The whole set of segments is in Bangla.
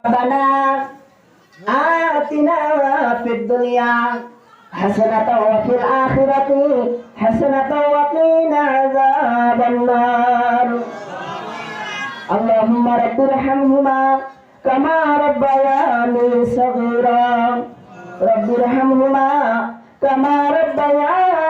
ربنا آتنا في الدنيا حسنة وفي الآخرة حسنة وقنا عذاب النار اللهم رب ارحمهما كما ربياني صغيرا رب ارحمهما كما ربيانا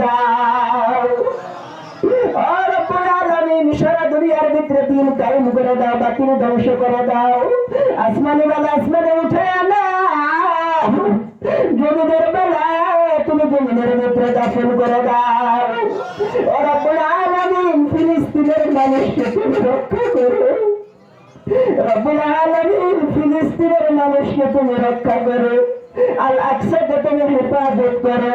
দাও। সারা দুনিয়ার ভিতরে দিন কায়েম করে দাও, বাতিল ধ্বংস করে দাও। আসমানে বেলা আসমানে উঠে আনা। জমিনের বেলা তুমি জমিনের ভিতরে দাফন করে মানুষকে তুমি রক্ষা করো। ফিলিস্তিনের মানুষকে তুমি হেফাজত করো।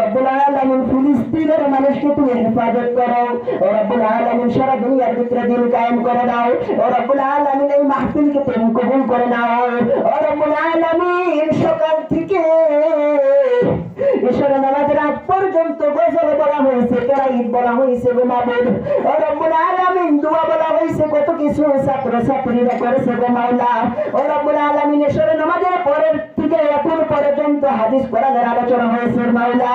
রব্বুল আলামিন ফিলিস্তিনের মানুষকে তুমি হেফাজত করো। ও রব্বুল আলামিন সারা দুনিয়ার ভিতরে দিন কায়েম করে দাও। ও রব্বুল আলামিন এই মাহফিলকে তুমি কবুল করে নাও। ও রব্বুল আলামিন সকাল থেকে ঈশ্বরের নামাজের আগ পর্যন্ত গজল বলা হয়েছে। কেরাইত বলা হয়েছে গো মাবুদ ও রব্বুল আলামিন, দোয়া বলা হয়েছে, কত কিছু ছাত্র ছাত্রীরা করেছে গো মাওলা। ও রব্বুল আলামিন ঈশ্বরের নামাজের পরের থেকে এখন পর্যন্ত হাদিস কোরআনের আলোচনা হয়েছে মাওলা।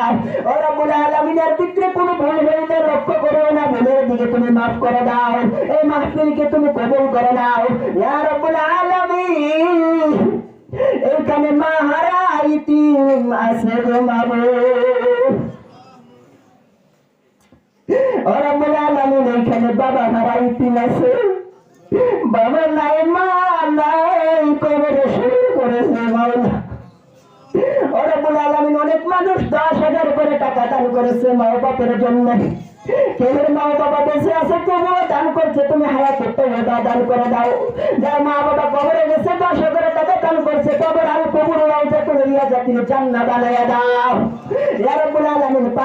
ও রব্বুল আলামিনের ভিতরে কোনো ভুল হইলে লক্ষ্য করো না, ভুলের দিকে তুমি মাফ করে দাও। এই মাহফিলকে তুমি কবুল করে নাও। ইয়া রব্বুল আলামিন এখানে মাহারা ইতিম আছে গো মাবুদ ও রব্বুল আলামিন এখানে বাবা হারা ইতিম আছে বাবা নাই মা নাই কবরে শুরু করেছে মাওলা রব্বুল আলামিন অনেক মানুষ দশ হাজার করে টাকা দান করেছে মা বাপের জন্য কেউ মা বাবা বেঁচে আছে তবুও দান করছে তুমি হায়া করতে দাও দান করে দাও যার মা বাবা কবরে গেছে দশ হাজার টাকা দান করছে কবর আর কবর রাউতে করে দিয়া জাতি জান্নাত বানাইয়া দাও ইয়া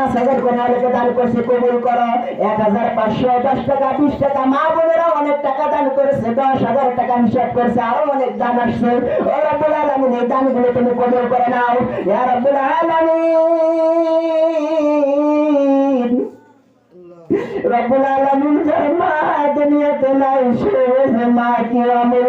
পাঁচ হাজার করে দান করছে, কবুল করো। এক হাজার পাঁচশো দশ টাকা, বিশ টাকা। মা বোনেরা অনেক টাকা দান করেছে, দশ হাজার টাকা হিসাব করছে, আরও অনেক দান আসছে। ও রব্বুল আলামিন, এই দানগুলো তুমি কবুল করে নাও। ইয়া রব্বুল আলামিন। রব্বুল আলামিন, যার মা দুনিয়াতে নাই, সে মা কি আমল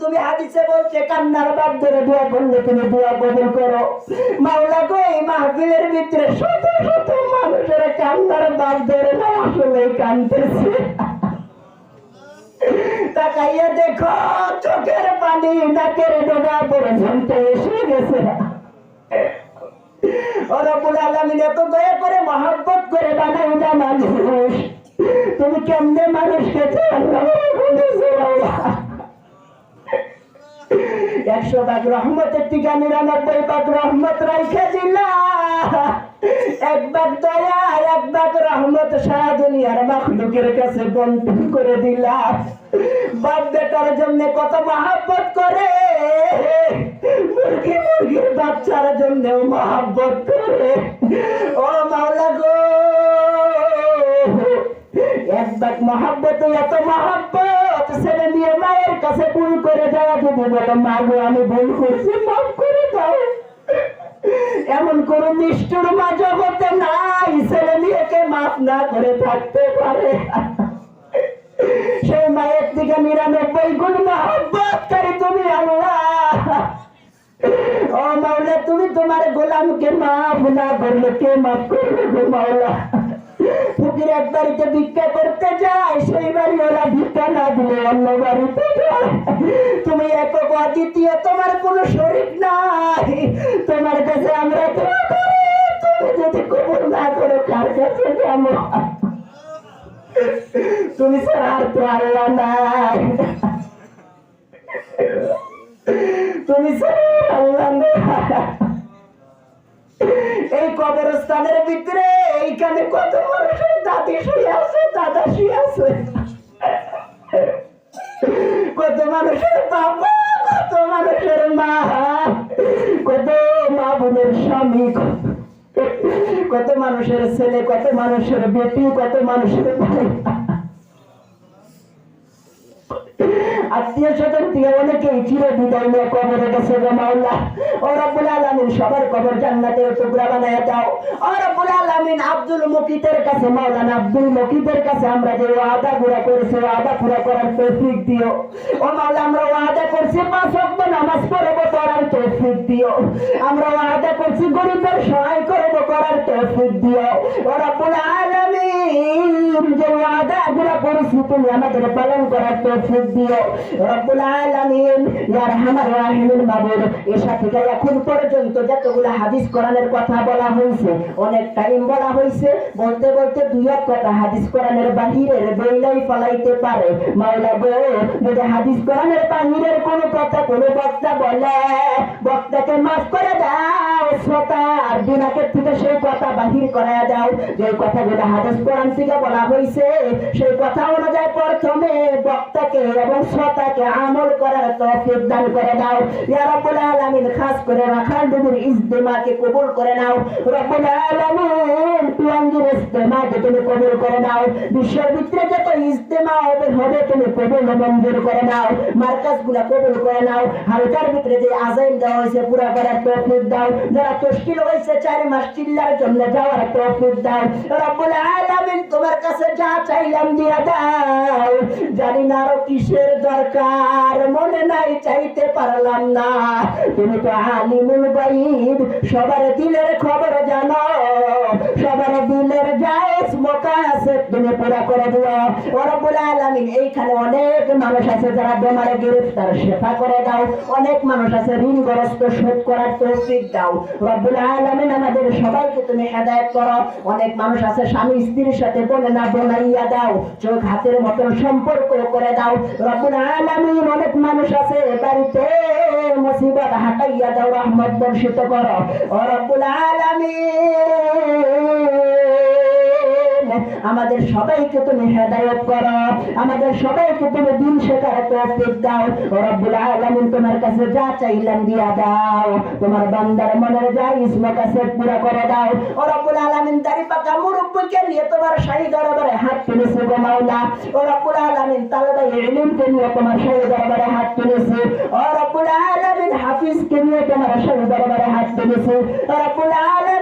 তুমি হাদিসে বলছে, কান্নার বাদ ধরে দোয়া করলে তুমি দোয়া কবুল করো। মাওলা গো, এই মাহফিলের ভিতরে শত শত মানুষের কান্নার বাদ ধরে না আসলে দেখো, চোখের পানি নাকের ডোগা পর্যন্ত এসে গেছে। আলামিন, এত দয়া করে মহব্বত করে বানাই মানুষ। তুমি কেমনে মানুষকে একশো ভাগ রহমতের টিকা নিরানব্বই ভাগ রহমত রাইখে দিলা এক ভাগ দয়া এক ভাগ রহমত সারা দুনিয়ার মাখলুকের কাছে বন্টন করে দিলা। জন্য কত মহাব্বত করে, মুরগি মুরগির বাচ্চার জন্য মহাব্বত করে। ও মাওলা গো, এক বাক মহাব্বত এত মহাব্বত এমন কোন নিষ্ঠুর মা জগতে নাই, ছেলে মেয়েকে মাফ না করে থাকতে পারে। সেই মায়ের দিকে নিরানব্বই গুণ মহাব্বতকারী তুমি আল্লাহ। ও মাওলা, তুমি তোমার গোলামকে মাফ না করলে কে মাফ করবে মাওলা? ফকির এক বাড়িতে ভিক্ষা করতে যায়, সেই বাড়ি ওরা ভিক্ষা না দিলে অন্য বাড়িতে তুমি একক অদ্বিতীয়, তোমার কোনো শরীর নাই। তোমার কাছে আমরা তুমি যদি কবুল না করো, কার কাছে যাব? তুমি ছাড়া আর তো আল্লাহ নাই। তুমি আর আল্লাহ নাই। এই কবরস্থানের ভিতরে এইখানে কত মানুষের দাদি শুয়ে আছে, দাদা শুয়ে আছে। কত মানুষের বাবা, কত মানুষের মা, কত মা বোনের স্বামী, কত মানুষের ছেলে, কত মানুষের বেটি, কত মানুষের ভাই। আত্মীয় স্বজন অনেকেই চির বিদায় নিয়ে কবরে গেছে গো মাওলা। ও রব্বুল আলামিন, সবার কবর জান্নাতের টুকরা বানায় দাও। ও রব্বুল আলামিন, আব্দুল মুকিতের কাছে, মাওলানা আব্দুল মুকিতের কাছে আমরা যে ওয়াদা পুরা করেছি, ওয়াদা পুরা করার তৌফিক দিও। ও মাওলা, আমরা ওয়াদা করছি, পাঁচ নামাজ তৌফিক দিও। আমরা ওয়াদা করছি গরিবের সহায় করব, করার তৌফিক দিও। ও রব্বুল আলামিন, যে ওয়াদা করেছি, তুমি আমাদের পালন করার তৌফিক দিও। রব্বুল আলামিন, ইয়া রহমান রাহিমিন মাবুদ এসা থেকে এখন পর্যন্ত যতগুলো হাদিস কোরআনের কথা বলা হয়েছে, অনেক টাইম বলা হয়েছে, বলতে বলতে দুই এক কথা হাদিস কোরআনের বাহিরের বইলাই ফলাইতে পারে। মাওলা গো, যদি হাদিস কোরআনের বাহিরের কোনো কথা কোনো বক্তা বলে, বক্তাকে মাফ করে দাও, শ্রোতা, আর দিনাকের থেকে সেই কথা বাহির করে দাও যে কথাগুলো হাদিস কোরআন থেকে বলা হয়েছে সেই কথা অনুযায়ী প্রথমে বক্তাকে এবং শ্রোতাকে আমল করার তৌফিক দান করে দাও। ইয়া রাব্বুল আলামিন, খাস করে রাখাল নবীর ইজতেমাকে কবুল করে নাও। রব্বুল আলামিন, টুয়াঙ্গির ইজতেমাকে তুমি কবুল করে নাও। বিশ্বের ভিতরে যত ইজতেমা হবে হবে তুমি কবুল মঞ্জুর করে নাও। মার্কাজগুলা কবুল করে নাও। হালকার ভিতরে যে আজাইন দেওয়া হয়েছে, পুরা করার তৌফিক দাও। যারা তশকিল হয়েছে, চার মাস চিল্লার জন্য যাওয়ার তৌফিক দাও। রব্বুল আলামিন তোমার কাছে যা চাইলাম দিয়া দাও। জানি না আরও কিসের দরকার, মনে নাই চাইতে পারলাম না। তুমি তো আলিমুল গাইব সবার দিলের খবর জানো। সবার দিলের জায়েজ মকা তুমি পুরা করে দিও। রব্বুল আলামিন, এইখানে অনেক মানুষ আছে যারা বেমারে গ্রেফতার শেফা করে দাও। অনেক মানুষ আছে ঋণগ্রস্ত, শোধ করার তৌফিক দাও। রব্বুল আলামিন আমাদের সবাইকে তুমি হেদায়ত করো। অনেক মানুষ আছে, স্বামী স্ত্রীর সাথে বলে না বোনাইয়া দাও। চোখ হাতের মতন সম্পর্ক করে দাও। রব্বুল আলামিন অনেক মানুষ আছে বাড়িতে মুসিবত হাটাইয়া দাও রহমত বর্ষিত করো। ও আলামিন। আমাদের সবাইকে তুমি হেদায়েত করো। আমাদের সবাইকে তুমি দিন শেখার তৌফিক দাও। ও রব্বুল আলামিন তোমার কাছে যা চাইলাম দিয়া দাও। তোমার বান্দার মনের যা ইসমা কাছে পুরা করে দাও। ও রব্বুল আলামিন, দাড়ি পাকা মুরব্বিকে নিয়ে তোমার শাহী দরবারে হাত তুলেছে গো মাওলা। ও রব্বুল আলামিন তালবা ইলমকে নিয়ে তোমার শাহী দরবারে হাত তুলেছে। রব্বুল আলামিন, হাফিজকে নিয়ে তোমার শাহী দরবারে হাত তুলেছে। রব্বুল আলামিন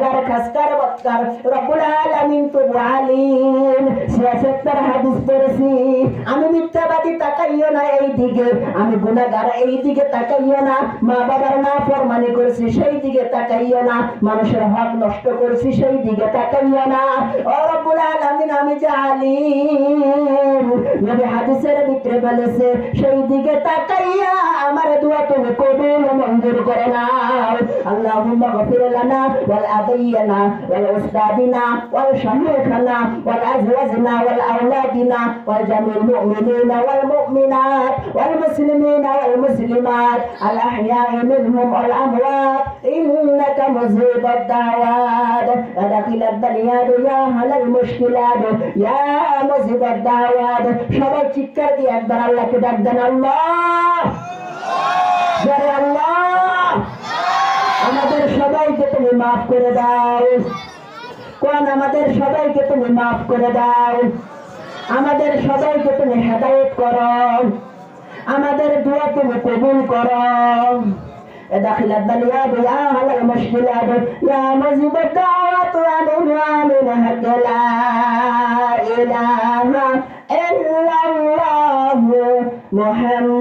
গুনাহগার খাসকার বক্তার রব্বুল আলামিন তো আলিম। সিয়াসতের হাদিস পড়েছি। আমি এই দিকে আমি গুনাহগার এই দিকে তাকাইও না। মা বাবার না ফরমানি করেছি, সেই দিকে তাকাইও না। মানুষের হক নষ্ট করেছি, সেই দিকে তাকাইও না। ও রব্বুল আলামিন, আমি জালিম নবী হাদিসের ভিতরে বলেছে, সেই দিকে তাকাইয়া আমার দোয়া তুমি কবুল মঞ্জুর করে নাও আল্লাহুম্মা গফির লানা ওয়াল আবাইয়ানা ওয়াল উস্তাদিনা ওয়াল শাইখানা ওয়াল আজওয়াজনা ওয়াল আওলাদিনা ওয়াল জামিল মুমিনিনা ওয়াল মুমিনাত। মুসলিমিনা ওয়াল মুসলিমাত আল আহয়া'i মিনহুম ওয়াল আমওয়াত ইন্নাকা মুজিবাদ দাওয়াত আদাখিল আদ-দালিয়াত ইয়া হালাল মুশকিলাত ইয়া সবাই চিৎকার দিয়ে একবার আল্লাহকে ডাক দেন আল্লাহ আল্লাহ আমাদের সবাইকে তুমি মাফ করে দাও। কোন আমাদের সবাইকে তুমি মাফ করে দাও। আমাদের সবাইকে তুমি হেদায়েত করো। আমাদের দোয়া তুমি কবুল করো دخل البلياد يا على المشكلات يا مجيب الدعوات وعنوان هد لا إله إلا الله محمد